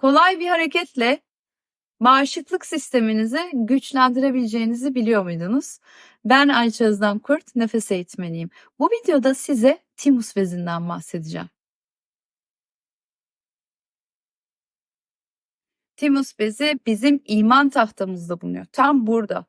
Kolay bir hareketle bağışıklık sisteminizi güçlendirebileceğinizi biliyor muydunuz? Ben Ayça Özlem Kurt, nefes eğitmeniyim. Bu videoda size timus bezinden bahsedeceğim. Timus bezi bizim iman tahtamızda bulunuyor. Tam burada.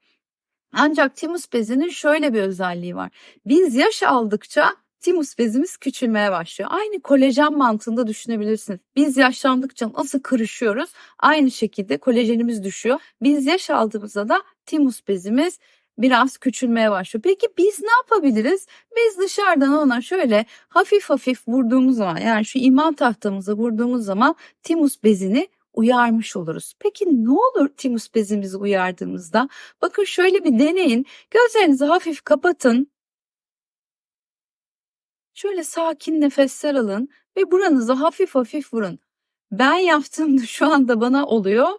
Ancak timus bezinin şöyle bir özelliği var. Biz yaş aldıkça timus bezimiz küçülmeye başlıyor. Aynı kolajen mantığında düşünebilirsiniz. Biz yaşlandıkça nasıl kırışıyoruz? Aynı şekilde kolajenimiz düşüyor. Biz yaş aldığımızda da timus bezimiz biraz küçülmeye başlıyor. Peki biz ne yapabiliriz? Biz dışarıdan ona şöyle hafif hafif vurduğumuz zaman yani şu iman tahtamıza vurduğumuz zaman timus bezini uyarmış oluruz. Peki ne olur timus bezimizi uyardığımızda? Bakın şöyle bir deneyin. Gözlerinizi hafif kapatın. Şöyle sakin nefesler alın ve buranızı hafif hafif vurun. Ben yaptığımda şu anda bana oluyor.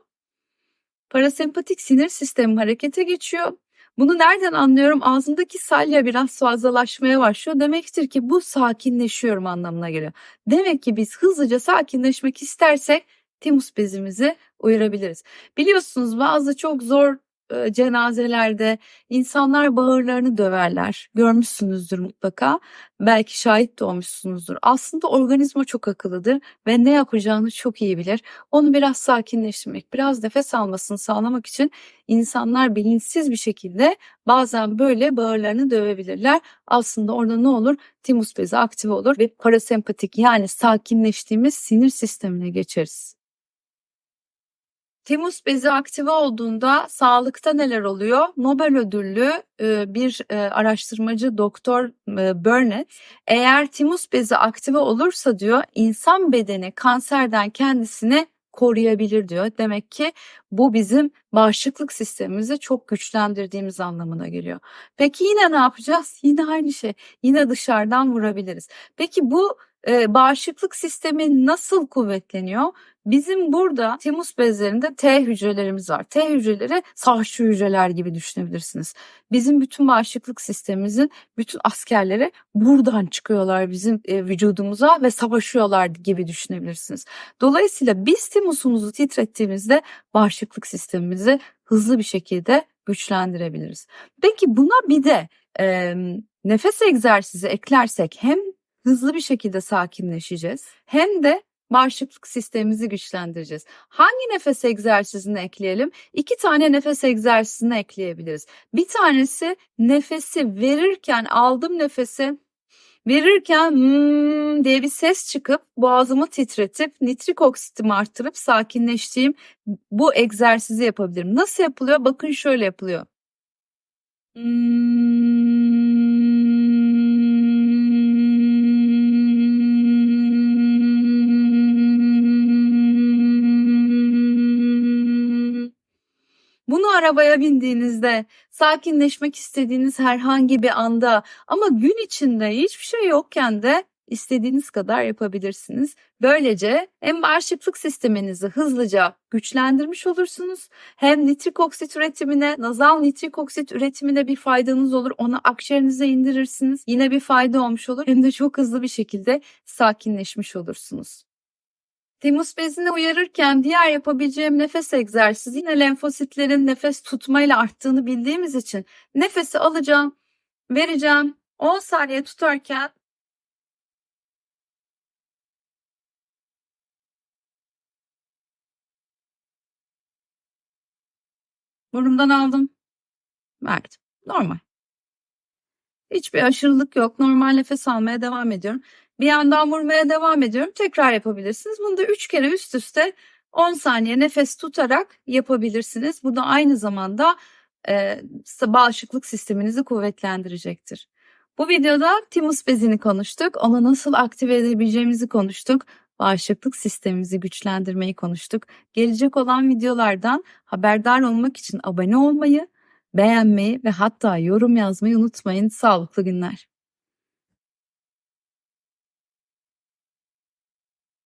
Parasempatik sinir sistemi harekete geçiyor. Bunu nereden anlıyorum? Ağzımdaki salya biraz fazlalaşmaya başlıyor. Demektir ki bu sakinleşiyorum anlamına geliyor. Demek ki biz hızlıca sakinleşmek istersek timus bezimizi uyarabiliriz. Biliyorsunuz bazı çok zor e, cenazelerde insanlar bağırlarını döverler. Görmüşsünüzdür mutlaka. Belki şahit de olmuşsunuzdur. Aslında organizma çok akıllıdır ve ne yapacağını çok iyi bilir. Onu biraz sakinleştirmek, biraz nefes almasını sağlamak için insanlar bilinçsiz bir şekilde bazen böyle bağırlarını dövebilirler. Aslında orada ne olur? Timus bezi aktive olur ve parasempatik yani sakinleştiğimiz sinir sistemine geçeriz. Timus bezi aktive olduğunda sağlıkta neler oluyor? Nobel ödüllü e, bir e, araştırmacı doktor e, Burnett eğer timus bezi aktive olursa diyor insan bedeni kanserden kendisini koruyabilir diyor. Demek ki bu bizim bağışıklık sistemimizi çok güçlendirdiğimiz anlamına geliyor. Peki yine ne yapacağız? Yine aynı şey. Yine dışarıdan vurabiliriz. Peki bu e, bağışıklık sistemi nasıl kuvvetleniyor? Bizim burada timus bezlerinde T hücrelerimiz var. T hücreleri savaşçı hücreler gibi düşünebilirsiniz. Bizim bütün bağışıklık sistemimizin bütün askerleri buradan çıkıyorlar bizim e, vücudumuza ve savaşıyorlar gibi düşünebilirsiniz. Dolayısıyla biz timusumuzu titrettiğimizde bağışıklık sistemimizi hızlı bir şekilde güçlendirebiliriz. Peki buna bir de e, nefes egzersizi eklersek hem hızlı bir şekilde sakinleşeceğiz hem de bağışıklık sistemimizi güçlendireceğiz. Hangi nefes egzersizini ekleyelim? İki tane nefes egzersizini ekleyebiliriz. Bir tanesi nefesi verirken aldım nefesi verirken hmm diye bir ses çıkıp boğazımı titretip nitrik oksitimi arttırıp sakinleştiğim bu egzersizi yapabilirim. Nasıl yapılıyor? Bakın şöyle yapılıyor. Bunu arabaya bindiğinizde, sakinleşmek istediğiniz herhangi bir anda ama gün içinde hiçbir şey yokken de istediğiniz kadar yapabilirsiniz. Böylece hem bağışıklık sisteminizi hızlıca güçlendirmiş olursunuz hem nitrik oksit üretimine, nazal nitrik oksit üretimine bir faydanız olur. Onu akciğerinize indirirsiniz. Yine bir fayda olmuş olur. Hem de çok hızlı bir şekilde sakinleşmiş olursunuz. Timus bezini uyarırken diğer yapabileceğim nefes egzersizi yine lenfositlerin nefes tutmayla arttığını bildiğimiz için nefesi alacağım, vereceğim. 10 saniye tutarken burundan aldım, verdim. Normal. Hiçbir aşırılık yok. Normal nefes almaya devam ediyorum. Bir yandan vurmaya devam ediyorum. Tekrar yapabilirsiniz. Bunu da 3 kere üst üste 10 saniye nefes tutarak yapabilirsiniz. Bu da aynı zamanda e, bağışıklık sisteminizi kuvvetlendirecektir. Bu videoda timus bezini konuştuk. Onu nasıl aktive edebileceğimizi konuştuk. Bağışıklık sistemimizi güçlendirmeyi konuştuk. Gelecek olan videolardan haberdar olmak için abone olmayı, beğenmeyi ve hatta yorum yazmayı unutmayın. Sağlıklı günler.